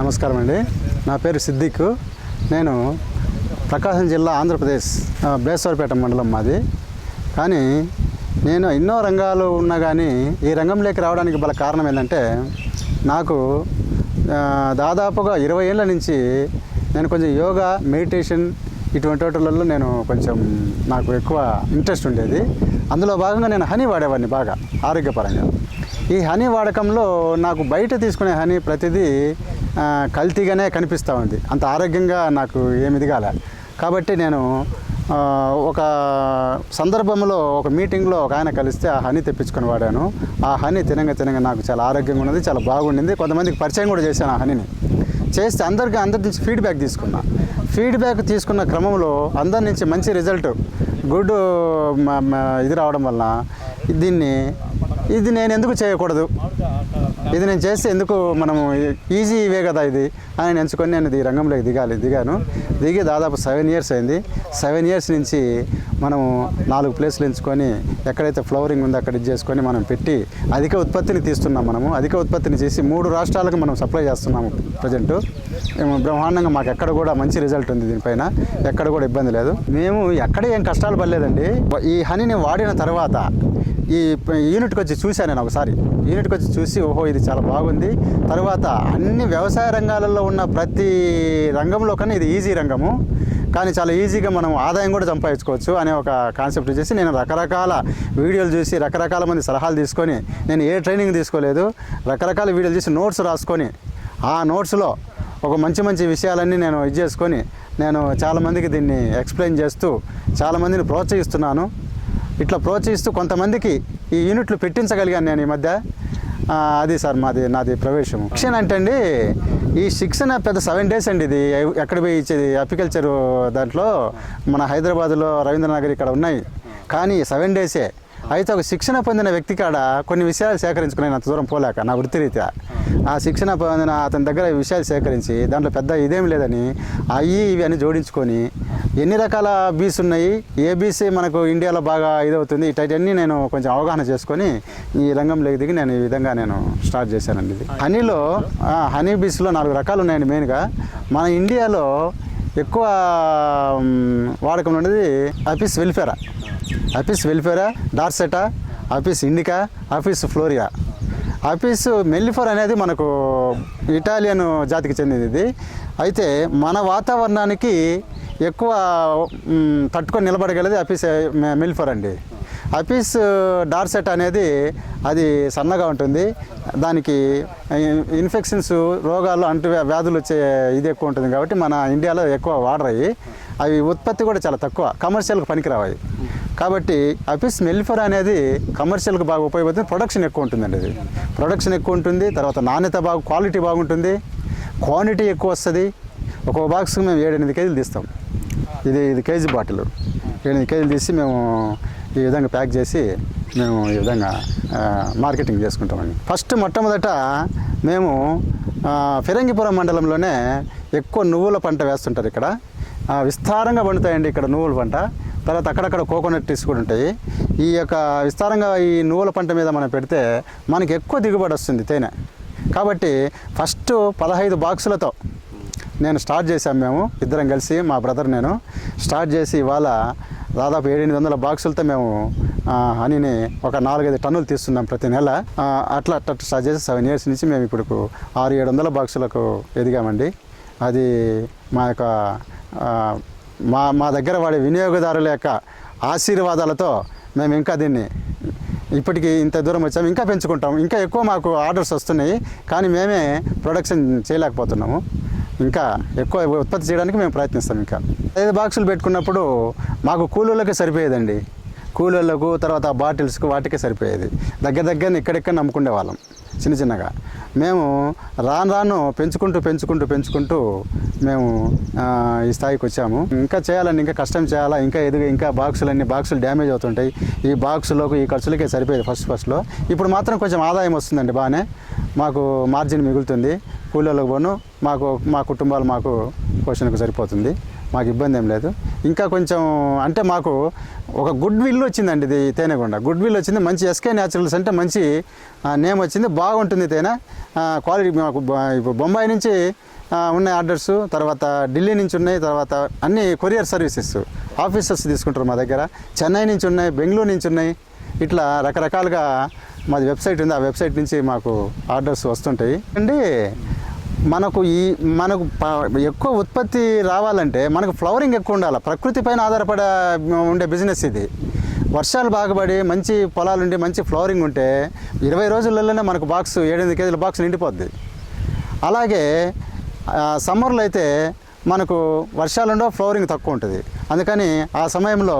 నమస్కారం అండి. నా పేరు సిద్దిక్ నేను ప్రకాశం జిల్లా ఆంధ్రప్రదేశ్ బేసవరపేట మండలం మాది. కానీ నేను ఎన్నో రంగాలు ఉన్నా కానీ ఈ రంగంలోకి రావడానికి గల కారణం ఏంటంటే నాకు దాదాపుగా ఇరవై ఏళ్ళ నుంచి నేను కొంచెం యోగా మెడిటేషన్ ఇటువంటి వాటిలలో నేను కొంచెం నాకు ఎక్కువ ఇంట్రెస్ట్ ఉండేది. అందులో భాగంగా నేను హనీ వాడేవాడిని బాగా ఆరోగ్యపరంగా. ఈ హనీ వాడకంలో నాకు బయట తీసుకునే హనీ ప్రతిదీ కల్తీగానే కనిపిస్తూ ఉంది. అంత ఆరోగ్యంగా నాకు ఏమి ఎదగాల. కాబట్టి నేను ఒక సందర్భంలో ఒక మీటింగ్లో ఒక ఆయన కలిస్తే ఆ హనీ తెప్పించుకొని వాడాను. ఆ హనీ తినగా తినగా నాకు చాలా ఆరోగ్యంగా ఉన్నది చాలా బాగుండింది. కొంతమందికి పరిచయం కూడా చేశాను ఆ హనీని. చేస్తే అందరికీ అందరి నుంచి ఫీడ్బ్యాక్ తీసుకున్నా. ఫీడ్బ్యాక్ తీసుకున్న క్రమంలో అందరి నుంచి మంచి రిజల్ట్ గుడ్ ఇది రావడం వలన దీన్ని ఇది నేను ఎందుకు చేయకూడదు? ఇది నేను చేస్తే ఎందుకు మనము ఈజీ ఇవే కదా ఇది? అని ఎంచుకొని నేను ఈ రంగంలోకి దిగాలి దిగాను. దిగి దాదాపు సెవెన్ ఇయర్స్ అయింది. సెవెన్ ఇయర్స్ నుంచి మనము నాలుగు ప్లేస్లు ఎంచుకొని ఎక్కడైతే ఫ్లవరింగ్ ఉందో అక్కడ ఇది చేసుకొని మనం పెట్టి అధిక ఉత్పత్తిని తీస్తున్నాం మనము. అధిక ఉత్పత్తిని చేసి మూడు రాష్ట్రాలకు మనం సప్లై చేస్తున్నాము ప్రజెంట్ బ్రహ్మాండంగా మాకు ఎక్కడ కూడా మంచి రిజల్ట్ ఉంది దీనిపైన. ఎక్కడ కూడా ఇబ్బంది లేదు. మేము ఎక్కడ ఏం కష్టాలు పడలేదండి. ఈ హనీని వాడిన తర్వాత ఈ యూనిట్కి వచ్చి చూశాను నేను ఒకసారి. యూనిట్కి వచ్చి చూసి ఓహో ఇది చాలా బాగుంది. తర్వాత అన్ని వ్యవసాయ రంగాలలో ఉన్న ప్రతి రంగంలో కన్నా ఇది ఈజీ రంగము. కానీ చాలా ఈజీగా మనం ఆదాయం కూడా సంపాదించుకోవచ్చు అనే ఒక కాన్సెప్ట్ చేసి నేను రకరకాల వీడియోలు చూసి రకరకాల మంది సలహాలు తీసుకొని నేను ఏ ట్రైనింగ్ తీసుకోలేదు రకరకాల వీడియోలు చూసి నోట్స్ రాసుకొని ఆ నోట్స్లో ఒక మంచి మంచి విషయాలన్నీ నేను ఇది చేసుకొని నేను చాలామందికి దీన్ని ఎక్స్ప్లెయిన్ చేస్తూ చాలామందిని ప్రోత్సహిస్తున్నాను. ఇట్లా ప్రోత్సహిస్తూ కొంతమందికి ఈ యూనిట్లు పెట్టించగలిగాను నేను ఈ మధ్య. అది సార్ మాది నాది ప్రవేశం శిక్షణ అంటే అండి ఈ శిక్షణ పెద్ద సెవెన్ డేస్ అండి ఇది. ఎక్కడ పోయి ఇచ్చేది? అపికల్చర్ దాంట్లో మన హైదరాబాద్లో రవీంద్రనగర్ ఇక్కడ ఉన్నాయి. కానీ సెవెన్ డేసే అయితే ఒక శిక్షణ పొందిన వ్యక్తి కాడ కొన్ని విషయాలు సేకరించుకుని అంత దూరం పోలేక నా వృత్తిరీత్యా. ఆ శిక్షణ పొందిన అతని దగ్గర విషయాలు సేకరించి దాంట్లో పెద్ద ఇదేం లేదని అవి ఇవి అని జోడించుకొని ఎన్ని రకాల బీస్ ఉన్నాయి? ఏ బీసీ మనకు ఇండియాలో బాగా ఇదవుతుంది? ఇటన్నీ నేను కొంచెం అవగాహన చేసుకొని ఈ రంగంలోకి దిగి నేను ఈ విధంగా నేను స్టార్ట్ చేశానండి ఇది. హనీలో హనీ బీస్లో నాలుగు రకాలు ఉన్నాయండి మెయిన్గా మన ఇండియాలో ఎక్కువ వాడకం ఉండేది అపిస్ వెల్ఫేరా Apis వెల్ఫేరా dorsata Apis indica Apis florea. Apis mellifera అనేది మనకు ఇటాలియన్ జాతికి చెందినది అయితే మన వాతావరణానికి ఎక్కువ తట్టుకొని నిలబడగలది అపిస్ మెల్లిఫర్ అండి. అపిస్ డార్సెట్ అనేది అది సన్నగా ఉంటుంది. దానికి ఇన్ఫెక్షన్స్ రోగాలు అంటు వ్యాధులు వచ్చే ఇది ఎక్కువ ఉంటుంది కాబట్టి మన ఇండియాలో ఎక్కువ వాడరాయి. అవి అవి ఉత్పత్తి కూడా చాలా తక్కువ. కమర్షియల్కి పనికిరావు కాబట్టి అఫిస్ మెల్లిఫర్ అనేది కమర్షియల్కి బాగా ఉపయోగపడుతుంది ప్రొడక్షన్ ఎక్కువ ఉంటుందండి అది. ప్రొడక్షన్ ఎక్కువ ఉంటుంది తర్వాత నాణ్యత బాగా క్వాలిటీ బాగుంటుంది. క్వాంటిటీ ఎక్కువ వస్తుంది. ఒక్కొక్క బాక్స్కి మేము ఏడెనిమిది కేజీలు తీస్తాం. ఇది ఇది కేజీ బాటిల్. ఏడెనిమిది కేజీలు తీసి మేము ఈ విధంగా ప్యాక్ చేసి మేము ఈ విధంగా మార్కెటింగ్ చేసుకుంటామండి. ఫస్ట్ మొట్టమొదట మేము ఫిరంగిపురం మండలంలోనే ఎక్కువ నువ్వుల పంట వేస్తుంటారు ఇక్కడ. విస్తారంగా పండుతాయండి ఇక్కడ నువ్వుల పంట. తర్వాత అక్కడక్కడ కోకోనట్ ట్రీస్ కూడా ఉంటాయి. ఈ యొక్క విస్తారంగా ఈ నువ్వుల పంట మీద మనం పెడితే మనకి ఎక్కువ దిగుబడి వస్తుంది తేనె. కాబట్టి ఫస్ట్ పదహైదు బాక్సులతో నేను స్టార్ట్ చేశాము మేము ఇద్దరం కలిసి మా బ్రదర్ నేను స్టార్ట్ చేసి ఇవాళ దాదాపు ఏడెనిమిది వందల బాక్సులతో మేము హనీని ఒక నాలుగైదు టన్నులు తీస్తున్నాం ప్రతి నెల. అట్లా అట్లా స్టార్ట్ చేసి సెవెన్ ఇయర్స్ నుంచి మేము ఇప్పుడు ఆరు ఏడు వందల బాక్సులకు ఎదిగామండి. అది మా యొక్క మా మా దగ్గర వాడే వినియోగదారుల యొక్క ఆశీర్వాదాలతో మేము ఇంకా దీన్ని ఇప్పటికి ఇంత దూరం వచ్చాము. ఇంకా పెంచుకుంటాం ఇంకా ఎక్కువ మాకు ఆర్డర్స్ వస్తున్నాయి. కానీ మేమే ప్రొడక్షన్ చేయలేకపోతున్నాము. ఇంకా ఎక్కువ ఉత్పత్తి చేయడానికి మేము ప్రయత్నిస్తాం ఇంకా. ఐదు బాక్సులు పెట్టుకున్నప్పుడు మాకు కూలీలకి సరిపోయేదండి. కూలీలకు తర్వాత బాటిల్స్కు వాటికే సరిపోయేది. దగ్గర దగ్గర ఇక్కడెక్కడ నమ్ముకునే వాళ్ళం చిన్న చిన్నగా. మేము రాను రాను పెంచుకుంటూ పెంచుకుంటూ పెంచుకుంటూ మేము ఈ స్థాయికి వచ్చాము. ఇంకా చేయాలని ఇంకా కష్టం చేయాలా? ఇంకా ఎదుగు ఇంకా బాక్సులన్నీ బాక్సులు డ్యామేజ్ అవుతుంటాయి. ఈ బాక్సులకు ఈ ఖర్చులకే సరిపోయేది ఫస్ట్ ఫస్ట్లో ఇప్పుడు మాత్రం కొంచెం ఆదాయం వస్తుందండి బాగానే. మాకు మార్జిన్ మిగులుతుంది. కూలీలకు పోను మాకు మా కుటుంబాలు మాకు పోషణకు సరిపోతుంది. మాకు ఇబ్బంది ఏం లేదు. ఇంకా కొంచెం అంటే మాకు ఒక గుడ్ విల్ వచ్చిందండి ఇది తేనెగొండ. గుడ్ విల్ వచ్చింది మంచి ఎస్కే న్యాచురల్స్ అంటే మంచి నేమ్ వచ్చింది బాగుంటుంది తేనె. క్వాలిటీ మాకు ఇప్పుడు బొంబాయి నుంచి ఉన్నాయి ఆర్డర్స్ తర్వాత ఢిల్లీ నుంచి ఉన్నాయి తర్వాత అన్ని కొరియర్ సర్వీసెస్ ఆఫీసర్స్ తీసుకుంటారు మా దగ్గర. చెన్నై నుంచి ఉన్నాయి బెంగళూరు నుంచి ఉన్నాయి. ఇట్లా రకరకాలుగా మాది వెబ్సైట్ ఉంది ఆ వెబ్సైట్ నుంచి మాకు ఆర్డర్స్ వస్తుంటాయి. అండి మనకు ఈ మనకు ఎక్కువ ఉత్పత్తి రావాలంటే మనకు ఫ్లవరింగ్ ఎక్కువ ఉండాలి. ప్రకృతి పైన ఆధారపడే ఉండే బిజినెస్ ఇది. వర్షాలు బాగుపడి మంచి పొలాలు ఉండి మంచి ఫ్లవరింగ్ ఉంటే ఇరవై రోజులలోనే మనకు బాక్స్ ఏడెనిమిది కేజీల బాక్స్ నిండిపోద్ది. అలాగే సమ్మర్లో అయితే మనకు వర్షాలుండో ఫ్లవరింగ్ తక్కువ ఉంటుంది. అందుకని ఆ సమయంలో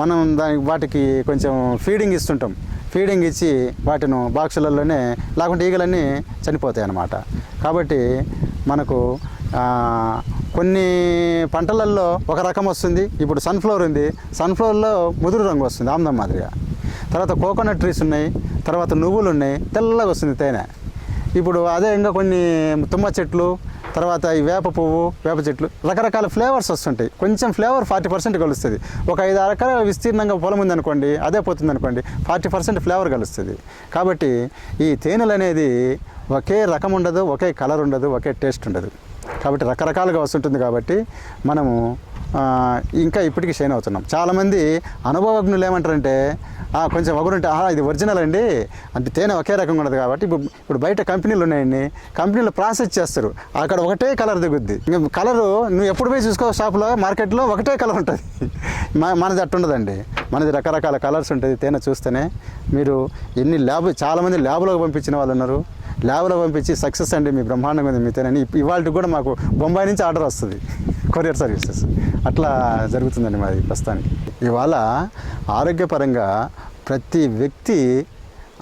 మనం దానికి వాటికి కొంచెం ఫీడింగ్ ఇస్తుంటాం. ఫీడింగ్ ఇచ్చి వాటిని బాక్సులలోనే లేకుంటే ఈగలన్నీ చనిపోతాయి అన్నమాట. కాబట్టి మనకు కొన్ని పంటలలో ఒక రకం వస్తుంది ఇప్పుడు సన్ఫ్లవర్ ఉంది. సన్ఫ్లవర్లో ముదురు రంగు వస్తుంది ఆమ్దం మాదిరిగా. తర్వాత కోకోనట్ ట్రీస్ ఉన్నాయి తర్వాత నువ్వులు ఉన్నాయి తెల్లగా వస్తుంది తేనె. ఇప్పుడు అదే ఇంకా కొన్ని తుమ్మ చెట్లు తర్వాత ఈ వేప పువ్వు వేప చెట్లు రకరకాల ఫ్లేవర్స్ వస్తుంటాయి. కొంచెం ఫ్లేవర్ ఫార్టీ పర్సెంట్ కలుస్తుంది. ఒక ఐదు ఎకరాల విస్తీర్ణంగా పొలం ఉందనుకోండి అదే పోతుంది అనుకోండి ఫార్టీ పర్సెంట్ ఫ్లేవర్ కలుస్తుంది. కాబట్టి ఈ తేనెలు అనేది ఒకే రకం ఉండదు ఒకే కలర్ ఉండదు ఒకే టేస్ట్ ఉండదు. కాబట్టి రకరకాలుగా వస్తుంటుంది కాబట్టి మనము ఇంకా ఇప్పటికీ షైన్ అవుతున్నాం. చాలామంది అనుభవజ్ఞులు ఏమంటారంటే కొంచెం ఒకరుంటే "ఆహా, ఇది ఒరిజినల్ అండి. అంటే తేనె ఒకే రకంగా ఉండదు కాబట్టి ఇప్పుడు ఇప్పుడు బయట కంపెనీలు ఉన్నాయండి. కంపెనీలు ప్రాసెస్ చేస్తారు. అక్కడ ఒకటే కలర్ దిగుద్ది. కలరు నువ్వు ఎప్పుడు పోయి చూసుకో షాప్లో మార్కెట్లో ఒకటే కలర్ ఉంటుంది. మనది అట్టు ఉండదండి. మనది రకరకాల కలర్స్ ఉంటుంది తేనె చూస్తేనే. మీరు ఎన్ని ల్యాబ్ చాలామంది ల్యాబ్లోకి పంపించిన వాళ్ళు ఉన్నారు. ల్యాబ్లో పంపించి సక్సెస్ అండి మీ బ్రహ్మాండంగా ఉంది మీ తేనెని ఇవాళ కూడా మాకు బొంబాయి నుంచి ఆర్డర్ వస్తుంది. Courier services. అట్లా జరుగుతుందండి మాది ప్రస్తుతానికి. ఇవాళ ఆరోగ్యపరంగా ప్రతి వ్యక్తి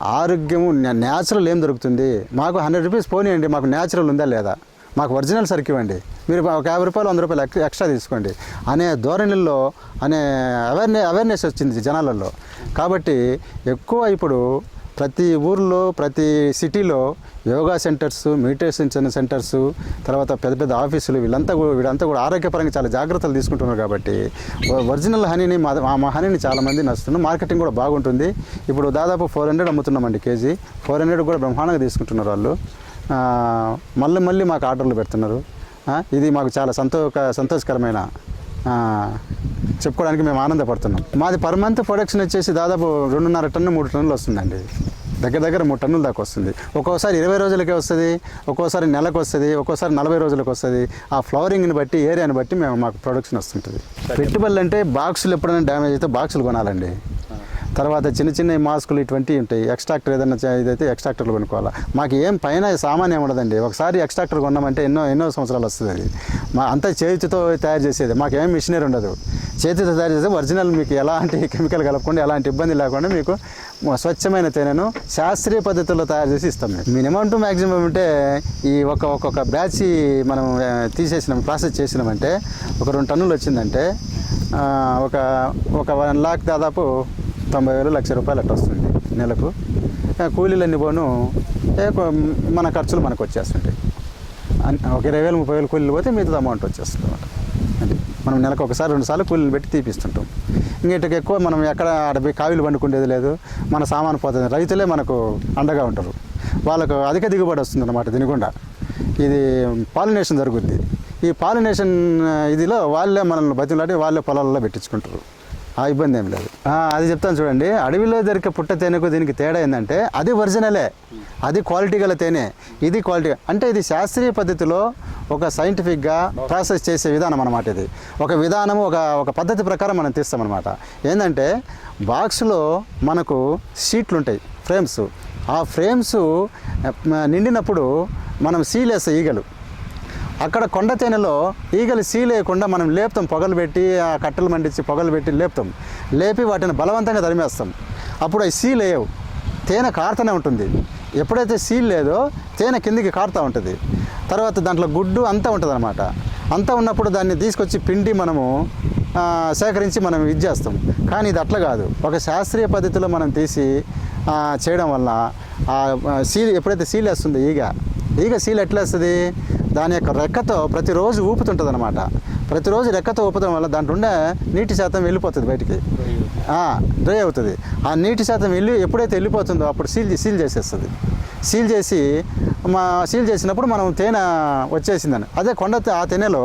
ఆరోగ్యము న్యాచురల్ ఏం దొరుకుతుంది? మాకు హండ్రెడ్ రూపీస్ పోనీయండి మాకు న్యాచురల్ ఉందా లేదా? మాకు ఒరిజినల్ సరుకు ఇవ్వండి. మీరు ఒక యాభై రూపాయలు వంద రూపాయలు ఎక్- ఎక్స్ట్రా తీసుకోండి. అనే ధోరణిల్లో అనే అవేర్నెస్ అవేర్నెస్ వచ్చింది జనాలలో. కాబట్టి ఎక్కువ ఇప్పుడు ప్రతి ఊర్లో ప్రతి సిటీలో యోగా సెంటర్స్ మెడిటేషన్ సెంటర్స్ తర్వాత పెద్ద పెద్ద ఆఫీసులు వీళ్ళంతా కూడా వీళ్ళంతా కూడా ఆరోగ్యపరంగా చాలా జాగ్రత్తలు తీసుకుంటున్నారు కాబట్టి ఒరిజినల్ హనీని మా మా- హనీని చాలామంది నచ్చుతున్నారు. మార్కెటింగ్ కూడా బాగుంటుంది. ఇప్పుడు దాదాపు ఫోర్ హండ్రెడ్ అమ్ముతున్నామండి కేజీ. ఫోర్ హండ్రెడ్ కూడా బ్రహ్మాండంగా తీసుకుంటున్నారు వాళ్ళు. మళ్ళీ మళ్ళీ మాకు ఆర్డర్లు పెడుతున్నారు. ఇది మాకు చాలా సంతోష సంతోషకరమైన చెప్పుకోవడానికి మేము ఆనందపడుతున్నాం. మాది పర్ మంత్ ప్రొడక్షన్ వచ్చేసి దాదాపు రెండున్నర టన్ను మూడు టన్నులు వస్తుందండి. దగ్గర దగ్గర మూడు టన్నుల దాకా వస్తుంది. ఒక్కోసారి ఇరవై రోజులకే వస్తుంది ఒక్కోసారి నెలకు వస్తుంది ఒక్కోసారి నలభై రోజులకు వస్తుంది. ఆ ఫ్లవరింగ్ని బట్టి ఏరియాని బట్టి మేము మాకు ప్రొడక్షన్ వస్తుంటుంది. పెట్టుబడులు అంటే బాక్సులు ఎప్పుడైనా డ్యామేజ్ అయితే బాక్సులు కొనాలండి. తర్వాత చిన్న చిన్న మాస్కులు ఇటువంటి ఉంటాయి. ఎక్స్ట్రాక్టర్ ఏదైనా ఇదైతే ఎక్స్ట్రాక్టర్లు కొనుక్కోవాలి. మాకు ఏం పైన సామాన్ ఏమి ఉండదండి. ఒకసారి ఎక్స్ట్రాక్టర్ కొన్నామంటే ఎన్నో ఎన్నో సంవత్సరాలు వస్తుంది అది. మా అంతా చేతితో తయారు చేసేది. మాకు ఏం మిషనరీ ఉండదు. చేతితో తయారు చేస్తే ఒరిజినల్ మీకు ఎలాంటి కెమికల్ కలపకుండా ఎలాంటి ఇబ్బంది లేకుండా మీకు స్వచ్ఛమైన తేనెను శాస్త్రీయ పద్ధతుల్లో తయారు చేసి ఇస్తాం మేము. మినిమం టు మ్యాక్సిమం అంటే ఈ ఒక ఒక్కొక్క బ్యాచ్ మనం తీసేసినాం ప్రాసెస్ చేసినామంటే ఒక రెండు టన్నులు వచ్చిందంటే ఒక ఒక వన్ లాక్ దాదాపు తొంభై వేలు లక్ష రూపాయలు అట్లా వస్తుంది నెలకు. కూలీలన్నీ పోను మన ఖర్చులు మనకు వచ్చేస్తుంటాయి. ఒక ఇరవై వేలు ముప్పై వేలు కూలీలు పోతే మిగతా అమౌంట్ వచ్చేస్తుంది అనమాట మనం నెలకు ఒకసారి రెండు సార్లు కూలీలు పెట్టి తీపిస్తుంటాం. ఇంకటికి ఎక్కువ మనం ఎక్కడ అడవి కావిలు పండుకుండేది లేదు మన సామాను పోతుంది. రైతులే మనకు అండగా ఉంటారు. వాళ్ళకు అధిక దిగుబడి వస్తుంది అనమాట తినకుండా ఇది పాలినేషన్ జరుగుద్ది. ఈ పాలినేషన్ ఇదిలో వాళ్ళే మనల్ని బతిలాడి వాళ్ళే పొలాల్లో పెట్టించుకుంటారు. ఇబ్బంది ఏం లేదు. అది చెప్తాను చూడండి. అడవిలో దొరికే పుట్ట తేనెకు దీనికి తేడా ఏంటంటే అది ఒరిజినలే. అది క్వాలిటీ గల తేనె. ఇది క్వాలిటీ అంటే ఇది శాస్త్రీయ పద్ధతిలో ఒక సైంటిఫిక్గా ప్రాసెస్ చేసే విధానం అనమాట ఇది. ఒక విధానం ఒక ఒక పద్ధతి ప్రకారం మనం తీస్తామన్నమాట. ఏంటంటే బాక్స్లో మనకు షీట్లు ఉంటాయి ఫ్రేమ్స్. ఆ ఫ్రేమ్స్ నిండినప్పుడు మనం సీలేస్తాయి ఈగలు. అక్కడ కొండ తేనెలో ఈగలు సీలేయకుండా మనం లేపుతాం పొగలు పెట్టి ఆ కట్టెలు మండించి పొగలు పెట్టి లేపుతాం. లేపి వాటిని బలవంతంగా తరిమేస్తాం. అప్పుడు అవి సీలేయవు. తేనె కారుతూనే ఉంటుంది. ఎప్పుడైతే సీల్ లేదో తేనె కిందికి కారుతూ ఉంటుంది. తర్వాత దాంట్లో గుడ్డు అంతా ఉంటుంది అనమాట అంతా ఉన్నప్పుడు దాన్ని తీసుకొచ్చి పిండి మనము సేకరించి మనం ఇది చేస్తాం. కానీ ఇది అట్లా కాదు. ఒక శాస్త్రీయ పద్ధతిలో మనం తీసి చేయడం వల్ల సీల్ ఎప్పుడైతే సీల్ వేస్తుందో ఈగ ఈగ సీల్ ఎట్లా వస్తుంది? దాని యొక్క రెక్కతో ప్రతిరోజు ఊపుతుంటుంది అనమాట ప్రతిరోజు రెక్కతో ఊపడం వల్ల దాంట్లో ఉండే నీటి శాతం వెళ్ళిపోతుంది బయటికి. డ్రై అవుతుంది. ఆ నీటి శాతం వెళ్ళి ఎప్పుడైతే వెళ్ళిపోతుందో అప్పుడు సీల్ సీల్ చేసేస్తుంది. సీల్ చేసి మా సీల్ చేసినప్పుడు మనం తేనె వచ్చేసిందని. అదే కొండ ఆ తేనెలో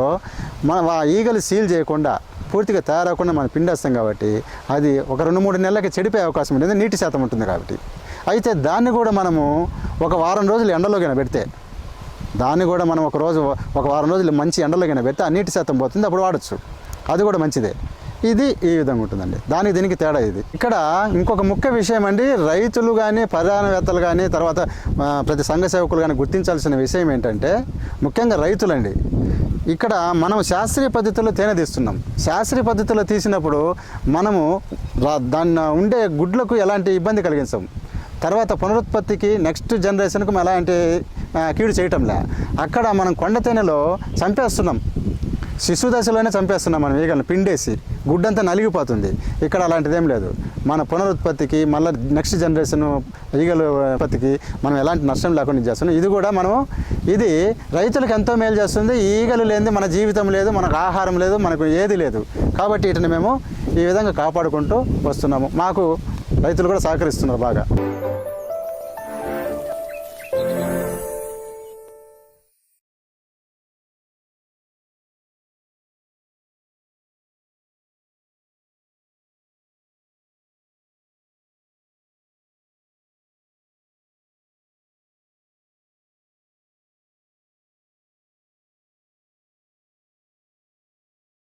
మనం ఆ ఈగలు సీల్ చేయకుండా పూర్తిగా తయారవకుండా మనం పిండేస్తాం కాబట్టి అది ఒక రెండు మూడు నెలలకి చెడిపోయే అవకాశం ఉంటుంది నీటి శాతం ఉంటుంది కాబట్టి. అయితే దాన్ని కూడా మనము ఒక వారం రోజులు ఎండలోకి పెడితే దాన్ని కూడా మనం ఒక రోజు ఒక వారం రోజులు మంచి ఎండలో కింద పెడితే ఆ నీటి శాతం పోతుంది అప్పుడు వాడచ్చు. అది కూడా మంచిదే. ఇది ఈ విధంగా ఉంటుందండి. దానికి దీనికి తేడా ఇది. ఇక్కడ ఇంకొక ముఖ్య విషయం అండి రైతులు కానీ ప్రధానవేత్తలు కానీ తర్వాత ప్రతి సంఘ సేవకులు కానీ గుర్తించాల్సిన విషయం ఏంటంటే ముఖ్యంగా రైతులండి. ఇక్కడ మనం శాస్త్రీయ పద్ధతిలో తేనె తీస్తున్నాం. శాస్త్రీయ పద్ధతిలో తీసినప్పుడు మనము రా- దాన్ని ఉండే గుడ్లకు ఎలాంటి ఇబ్బంది కలిగించాం. తర్వాత పునరుత్పత్తికి నెక్స్ట్ జనరేషన్కి ఎలాంటి కీడు చేయటంలే. అక్కడ మనం కొండ తేనెలో చంపేస్తున్నాం. శిశు దశలోనే చంపేస్తున్నాం మనం. ఈగలను పిండేసి గుడ్డంతా నలిగిపోతుంది. ఇక్కడ అలాంటిది ఏం లేదు. మన పునరుత్పత్తికి మళ్ళీ నెక్స్ట్ జనరేషన్ ఈగల ఉత్పత్తికి మనం ఎలాంటి నష్టం లేకుండా చేస్తున్నాం. ఇది కూడా మనం ఇది రైతులకు ఎంతో మేలు చేస్తుంది. ఈగలు లేని మన జీవితం లేదు మనకు ఆహారం లేదు మనకు ఏది లేదు. కాబట్టి వీటిని మేము ఈ విధంగా కాపాడుకుంటూ వస్తున్నాము. మాకు రైతులు కూడా సహకరిస్తున్నారు బాగా.